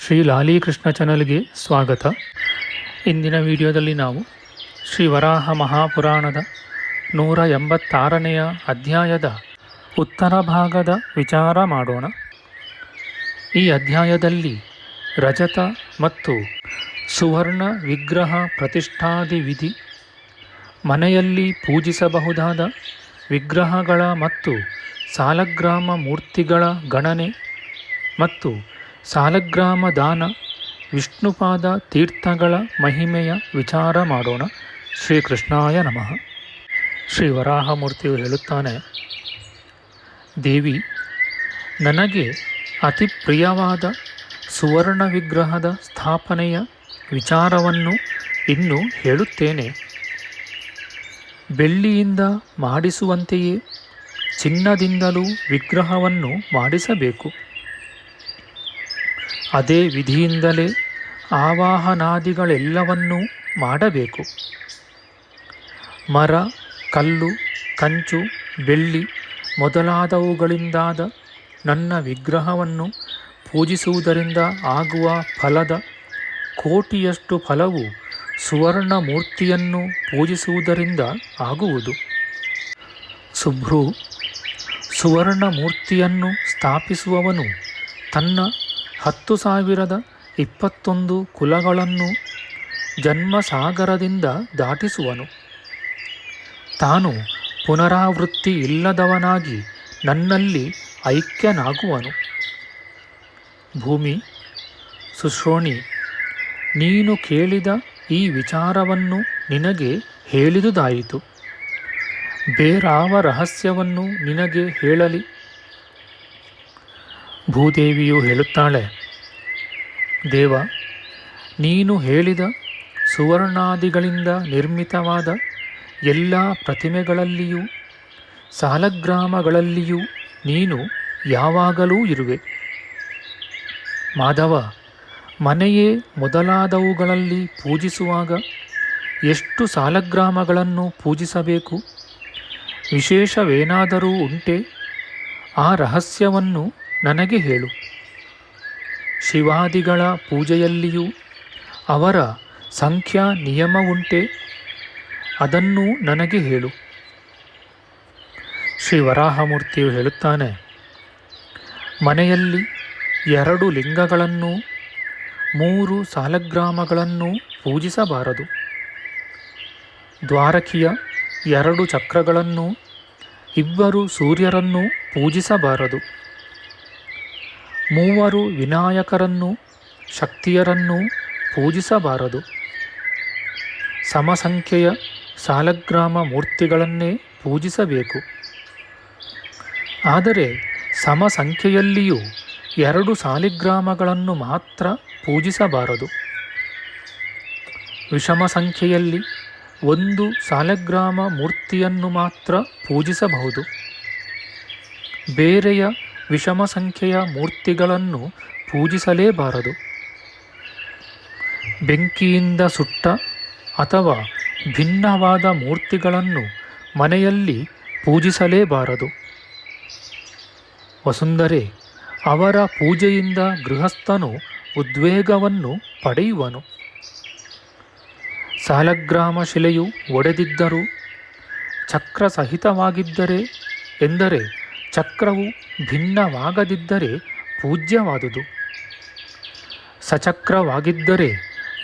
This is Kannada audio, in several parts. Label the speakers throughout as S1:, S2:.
S1: ಶ್ರೀ ಲಾಲೀಕೃಷ್ಣ ಚಾನಲ್ಗೆ ಸ್ವಾಗತ. ಇಂದಿನ ವಿಡಿಯೋದಲ್ಲಿ ನಾವು ಶ್ರೀ ವರಾಹ ಮಹಾಪುರಾಣದ ನೂರ ಎಂಬತ್ತಾರನೆಯ ಅಧ್ಯಾಯದ ಉತ್ತರ ಭಾಗದ ವಿಚಾರ ಮಾಡೋಣ. ಈ ಅಧ್ಯಾಯದಲ್ಲಿ ರಜತ ಮತ್ತು ಸುವರ್ಣ ವಿಗ್ರಹ ಪ್ರತಿಷ್ಠಾದಿ ವಿಧಿ, ಮನೆಯಲ್ಲಿ ಪೂಜಿಸಬಹುದಾದ ವಿಗ್ರಹಗಳ ಮತ್ತು ಸಾಲಗ್ರಾಮ ಮೂರ್ತಿಗಳ ಗಣನೆ ಮತ್ತು ಸಾಲಗ್ರಾಮ ದಾನ ವಿಷ್ಣುಪಾದ ತೀರ್ಥಗಳ ಮಹಿಮೆಯ ವಿಚಾರ ಮಾಡೋಣ. ಶ್ರೀಕೃಷ್ಣಾಯ ನಮಃ. ಶ್ರೀ ವರಾಹಮೂರ್ತಿಯು ಹೇಳುತ್ತಾನೆ, ದೇವಿ, ನನಗೆ ಅತಿ ಪ್ರಿಯವಾದ ಸುವರ್ಣ ವಿಗ್ರಹದ ಸ್ಥಾಪನೆಯ ವಿಚಾರವನ್ನು ಇನ್ನು ಹೇಳುತ್ತೇನೆ. ಬೆಳ್ಳಿಯಿಂದ ಮಾಡಿಸುವಂತೆಯೇ ಚಿನ್ನದಿಂದಲೂ ವಿಗ್ರಹವನ್ನು ಮಾಡಿಸಬೇಕು. ಅದೇ ವಿಧಿಯಿಂದಲೇ ಆವಾಹನಾದಿಗಳೆಲ್ಲವನ್ನೂ ಮಾಡಬೇಕು. ಮರ, ಕಲ್ಲು, ಕಂಚು, ಬೆಳ್ಳಿ ಮೊದಲಾದವುಗಳಿಂದಾದ ನನ್ನ ವಿಗ್ರಹವನ್ನು ಪೂಜಿಸುವುದರಿಂದ ಆಗುವ ಫಲದ ಕೋಟಿಯಷ್ಟು ಫಲವು ಸುವರ್ಣ ಮೂರ್ತಿಯನ್ನು ಪೂಜಿಸುವುದರಿಂದ ಆಗುವುದು. ಸುಭ್ರು ಸುವರ್ಣ ಮೂರ್ತಿಯನ್ನು ಸ್ಥಾಪಿಸುವವನು ತನ್ನ ಹತ್ತು ಸಾವಿರದ ಇಪ್ಪತ್ತೊಂದು ಕುಲಗಳನ್ನು ಜನ್ಮಸಾಗರದಿಂದ ದಾಟಿಸುವನು. ತಾನು ಪುನರಾವೃತ್ತಿ ಇಲ್ಲದವನಾಗಿ ನನ್ನಲ್ಲಿ ಐಕ್ಯನಾಗುವನು. ಭೂಮಿ, ಸುಶ್ರೋಣಿ, ನೀನು ಕೇಳಿದ ಈ ವಿಚಾರವನ್ನು ನಿನಗೆ ಹೇಳಿದುದಾಯಿತು. ಬೇರಾವ ರಹಸ್ಯವನ್ನು ನಿನಗೆ ಹೇಳಲಿ. ಭೂದೇವಿಯು ಹೇಳುತ್ತಾಳೆ ದೇವ, ನೀನು ಹೇಳಿದ ಸುವರ್ಣಾದಿಗಳಿಂದ ನಿರ್ಮಿತವಾದ ಎಲ್ಲ ಪ್ರತಿಮೆಗಳಲ್ಲಿಯೂ, ಸಾಲಗ್ರಾಮಗಳಲ್ಲಿಯೂ ನೀನು ಯಾವಾಗಲೂ ಇರುವೆ. ಮಾಧವ, ಮನೆಯೇ ಮೊದಲಾದವುಗಳಲ್ಲಿ ಪೂಜಿಸುವಾಗ ಎಷ್ಟು ಸಾಲಗ್ರಾಮಗಳನ್ನು ಪೂಜಿಸಬೇಕು? ವಿಶೇಷವೇನಾದರೂ ಉಂಟೆ? ಆ ರಹಸ್ಯವನ್ನು ನನಗೆ ಹೇಳು. ಶಿವಾದಿಗಳ ಪೂಜೆಯಲ್ಲಿಯೂ ಅವರ ಸಂಖ್ಯಾ ಉಂಟೆ ಅದನ್ನು ನನಗೆ ಹೇಳು. ಶ್ರೀ ವರಾಹಮೂರ್ತಿಯು ಹೇಳುತ್ತಾನೆ, ಮನೆಯಲ್ಲಿ ಎರಡು ಲಿಂಗಗಳನ್ನು, ಮೂರು ಸಾಲಗ್ರಾಮಗಳನ್ನು ಪೂಜಿಸಬಾರದು. ದ್ವಾರಕಿಯ ಎರಡು ಚಕ್ರಗಳನ್ನು, ಇಬ್ಬರು ಸೂರ್ಯರನ್ನು ಪೂಜಿಸಬಾರದು. ಮೂವರು ವಿನಾಯಕರನ್ನು ಶಕ್ತಿಯರನ್ನು ಪೂಜಿಸಬಾರದು. ಸಮಸಂಖ್ಯೆಯ ಸಾಲಗ್ರಾಮ ಮೂರ್ತಿಗಳನ್ನೇ ಪೂಜಿಸಬೇಕು. ಆದರೆ ಸಮಸಂಖ್ಯೆಯಲ್ಲಿಯೂ ಎರಡು ಸಾಲಿಗ್ರಾಮಗಳನ್ನು ಮಾತ್ರ ಪೂಜಿಸಬಾರದು. ವಿಷಮ ಸಂಖ್ಯೆಯಲ್ಲಿ ಒಂದು ಸಾಲಗ್ರಾಮ ಮೂರ್ತಿಯನ್ನು ಮಾತ್ರ ಪೂಜಿಸಬಹುದು. ಬೇರೆಯ ವಿಷಮ ಸಂಖ್ಯೆಯ ಮೂರ್ತಿಗಳನ್ನು ಪೂಜಿಸಲೇಬಾರದು. ಬೆಂಕಿಯಿಂದ ಸುಟ್ಟ ಅಥವಾ ಭಿನ್ನವಾದ ಮೂರ್ತಿಗಳನ್ನು ಮನೆಯಲ್ಲಿ ಪೂಜಿಸಲೇಬಾರದು. ವಸುಂಧರೆ, ಅವರ ಪೂಜೆಯಿಂದ ಗೃಹಸ್ಥನು ಉದ್ವೇಗವನ್ನು ಪಡೆಯುವನು. ಸಾಲಗ್ರಾಮ ಶಿಲೆಯು ಒಡೆದಿದ್ದರೂ ಚಕ್ರ ಸಹಿತವಾಗಿದ್ದರೆ ಎಂದರೆ ಚಕ್ರವು ಭಿನ್ನವಾಗದಿದ್ದರೆ ಪೂಜ್ಯವಾದುದು. ಸಚಕ್ರವಾಗಿದ್ದರೆ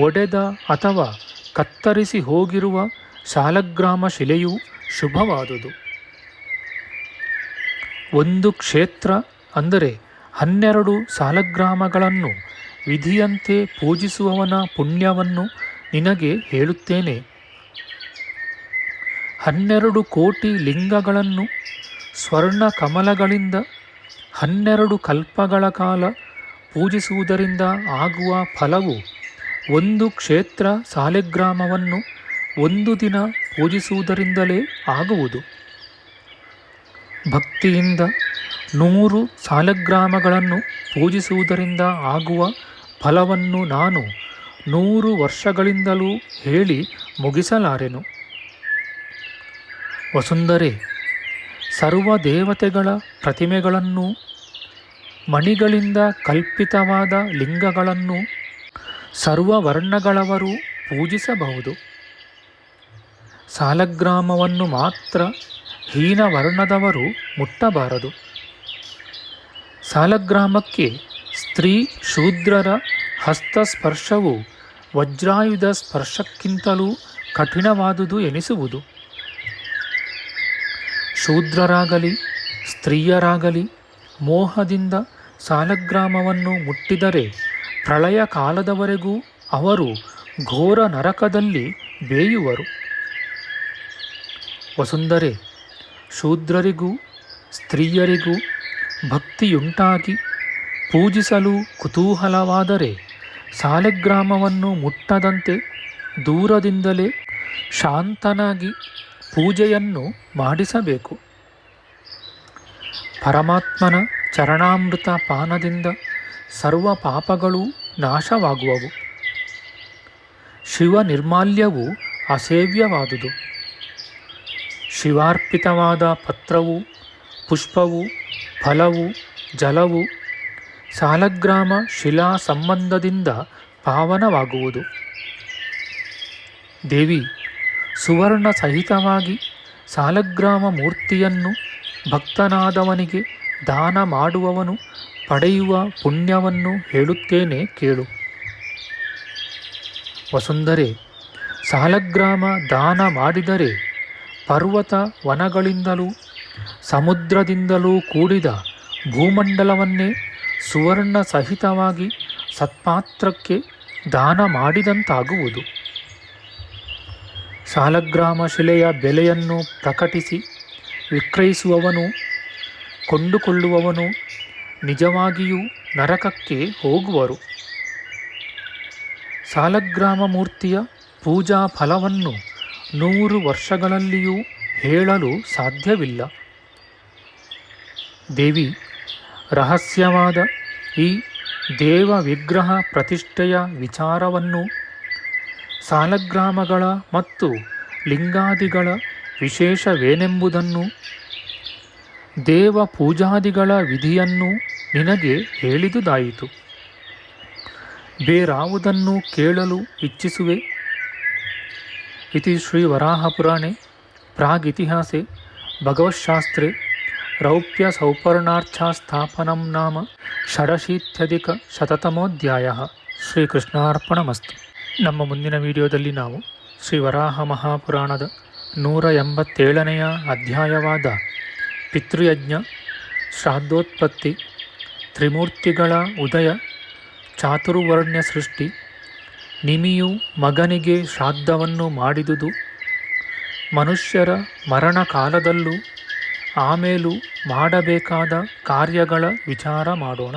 S1: ಒಡೆದ ಅಥವಾ ಕತ್ತರಿಸಿ ಹೋಗಿರುವ ಶಾಲಗ್ರಾಮ ಶಿಲೆಯು ಶುಭವಾದುದು. ಒಂದು ಕ್ಷೇತ್ರ ಅಂದರೆ ಹನ್ನೆರಡು ಸಾಲಗ್ರಾಮಗಳನ್ನು ವಿಧಿಯಂತೆ ಪೂಜಿಸುವವನ ಪುಣ್ಯವನ್ನು ನಿನಗೆ ಹೇಳುತ್ತೇನೆ. ಹನ್ನೆರಡು ಕೋಟಿ ಲಿಂಗಗಳನ್ನು ಸ್ವರ್ಣ ಕಮಲಗಳಿಂದ ಹನ್ನೆರಡು ಕಲ್ಪಗಳ ಕಾಲ ಪೂಜಿಸುವುದರಿಂದ ಆಗುವ ಫಲವು ಒಂದು ಕ್ಷೇತ್ರ ಸಾಲಿಗ್ರಾಮವನ್ನು ಒಂದು ದಿನ ಪೂಜಿಸುವುದರಿಂದಲೇ ಆಗುವುದು. ಭಕ್ತಿಯಿಂದ ನೂರು ಸಾಲಗ್ರಾಮಗಳನ್ನು ಪೂಜಿಸುವುದರಿಂದ ಆಗುವ ಫಲವನ್ನು ನಾನು ನೂರು ವರ್ಷಗಳಿಂದಲೂ ಹೇಳಿ ಮುಗಿಸಲಾರೆನು. ವಸುಂಧರೆ ಸರ್ವ ದೇವತೆಗಳ ಪ್ರತಿಮೆಗಳನ್ನು, ಮಣಿಗಳಿಂದ ಕಲ್ಪಿತವಾದ ಲಿಂಗಗಳನ್ನು ಸರ್ವ ವರ್ಣಗಳವರು ಪೂಜಿಸಬಹುದು. ಸಾಲಗ್ರಾಮವನ್ನು ಮಾತ್ರ ಹೀನ ವರ್ಣದವರು ಮುಟ್ಟಬಾರದು. ಸಾಲಗ್ರಾಮಕ್ಕೆ ಸ್ತ್ರೀ ಶೂದ್ರರ ಹಸ್ತಸ್ಪರ್ಶವು ವಜ್ರಾಯುಧ ಸ್ಪರ್ಶಕ್ಕಿಂತಲೂ ಕಠಿಣವಾದುದು ಎನಿಸುವುದು. ಶೂದ್ರರಾಗಲಿ, ಸ್ತ್ರೀಯರಾಗಲಿ, ಮೋಹದಿಂದ ಸಾಲಗ್ರಾಮವನ್ನು ಮುಟ್ಟಿದರೆ ಪ್ರಳಯ ಕಾಲದವರೆಗೂ ಅವರು ಘೋರ ನರಕದಲ್ಲಿ ಬೇಯುವರು. ವಸುಂಧರೆ, ಶೂದ್ರರಿಗೂ, ಸ್ತ್ರೀಯರಿಗೂ ಭಕ್ತಿಯುಂಟಾಗಿ ಪೂಜಿಸಲು ಕುತೂಹಲವಾದರೆ ಸಾಲಗ್ರಾಮವನ್ನು ಮುಟ್ಟದಂತೆ ದೂರದಿಂದಲೇ ಶಾಂತನಾಗಿ ಪೂಜೆಯನ್ನು ಮಾಡಿಸಬೇಕು. ಪರಮಾತ್ಮನ ಚರಣಾಮೃತ ಪಾನದಿಂದ ಸರ್ವ ಪಾಪಗಳು ನಾಶವಾಗುವವು. ಶಿವ ನಿರ್ಮಾಲ್ಯವು ಅಸೇವ್ಯವಾದುದು. ಶಿವಾರ್ಪಿತವಾದ ಪತ್ರವು, ಪುಷ್ಪವು, ಫಲವು, ಜಲವು ಸಾಲಗ್ರಾಮ ಶಿಲಾ ಸಂಬಂಧದಿಂದ ಪಾವನವಾಗುವುದು. ದೇವಿ ಸುವರ್ಣ ಸಹಿತವಾಗಿ ಸಾಲಗ್ರಾಮ ಮೂರ್ತಿಯನ್ನು ಭಕ್ತನಾದವನಿಗೆ ದಾನ ಮಾಡುವವನು ಪಡೆಯುವ ಪುಣ್ಯವನ್ನು ಹೇಳುತ್ತೇನೆ ಕೇಳು. ವಸುಂಧರೆ, ಸಾಲಗ್ರಾಮ ದಾನ ಮಾಡಿದರೆ ಪರ್ವತ ವನಗಳಿಂದಲೂ ಸಮುದ್ರದಿಂದಲೂ ಕೂಡಿದ ಭೂಮಂಡಲವನ್ನೇ ಸುವರ್ಣ ಸಹಿತವಾಗಿ ಸತ್ಪಾತ್ರಕ್ಕೆ ದಾನ ಮಾಡಿದಂತಾಗುವುದು. ಸಾಲಗ್ರಾಮ ಶಿಲೆಯ ಬೆಲೆಯನ್ನು ಪ್ರಕಟಿಸಿ ವಿಕ್ರಯಿಸುವವನು, ಕೊಂಡುಕೊಳ್ಳುವವನು ನಿಜವಾಗಿಯೂ ನರಕಕ್ಕೆ ಹೋಗುವರು. ಸಾಲಗ್ರಾಮ ಮೂರ್ತಿಯ ಪೂಜಾ ಫಲವನ್ನು ನೂರು ವರ್ಷಗಳಲ್ಲಿಯೂ ಹೇಳಲು ಸಾಧ್ಯವಿಲ್ಲ. ದೇವಿ, ರಹಸ್ಯವಾದ ಈ ದೇವ ವಿಗ್ರಹ ಪ್ರತಿಷ್ಠೆಯ ವಿಚಾರವನ್ನು ಸಾಲಗ್ರಾಮಗಳ ಮತ್ತು ಲಿಂಗಾದಿಗಳ ವಿಶೇಷವೇನೆಂಬುದನ್ನು ದೇವ ಪೂಜಾದಿಗಳ ವಿಧಿಯನ್ನು ನಿನಗೆ ಹೇಳಿದುದಾಯಿತು. ಬೇರಾವುದನ್ನು ಕೇಳಲು ಇಚ್ಛಿಸುವೆ. ಇತಿ ಶ್ರೀ ವರಾಹಪುರಾಣೆ ಪ್ರಾಗಿತಿಹಾಸೆ ಭಗವತ್ಶಾಸ್ತ್ರೆ, ರೌಪ್ಯ ಸೌಪರ್ಣಾರ್ಥಸ್ಥಾಪನಂ ನಾಮ ಷಡಶೀತ್ಯಧಿಕ ಶತತಮೋಧ್ಯಾಯ. ಶ್ರೀಕೃಷ್ಣಾರ್ಪಣಮಸ್ತು. ನಮ್ಮ ಮುಂದಿನ ವಿಡಿಯೋದಲ್ಲಿ ನಾವು ಶ್ರೀ ವರಾಹ ಮಹಾಪುರಾಣದ ನೂರ ಎಂಬತ್ತೇಳನೆಯ ಅಧ್ಯಾಯವಾದ ಪಿತೃಯಜ್ಞ, ಶ್ರಾದ್ದೋತ್ಪತ್ತಿ, ತ್ರಿಮೂರ್ತಿಗಳ ಉದಯ, ಚಾತುರ್ವರ್ಣ್ಯ ಸೃಷ್ಟಿ, ನಿಮಿಯು ಮಗನಿಗೆ ಶ್ರಾದ್ದವನ್ನು ಮಾಡಿದುದು, ಮನುಷ್ಯರ ಮರಣ ಕಾಲದಲ್ಲೂ ಆಮೇಲೂ ಮಾಡಬೇಕಾದ ಕಾರ್ಯಗಳ ವಿಚಾರ ಮಾಡೋಣ.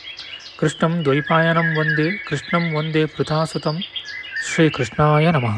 S1: ಕೃಷ್ಣಂ ದ್ವೈಪಾಯನಂ ವಂದೇ ಕೃಷ್ಣಂ ವಂದೇ ಪೃಥಾಸುತಂ ಶ್ರೀಕೃಷ್ಣಾಯ ನಮಃ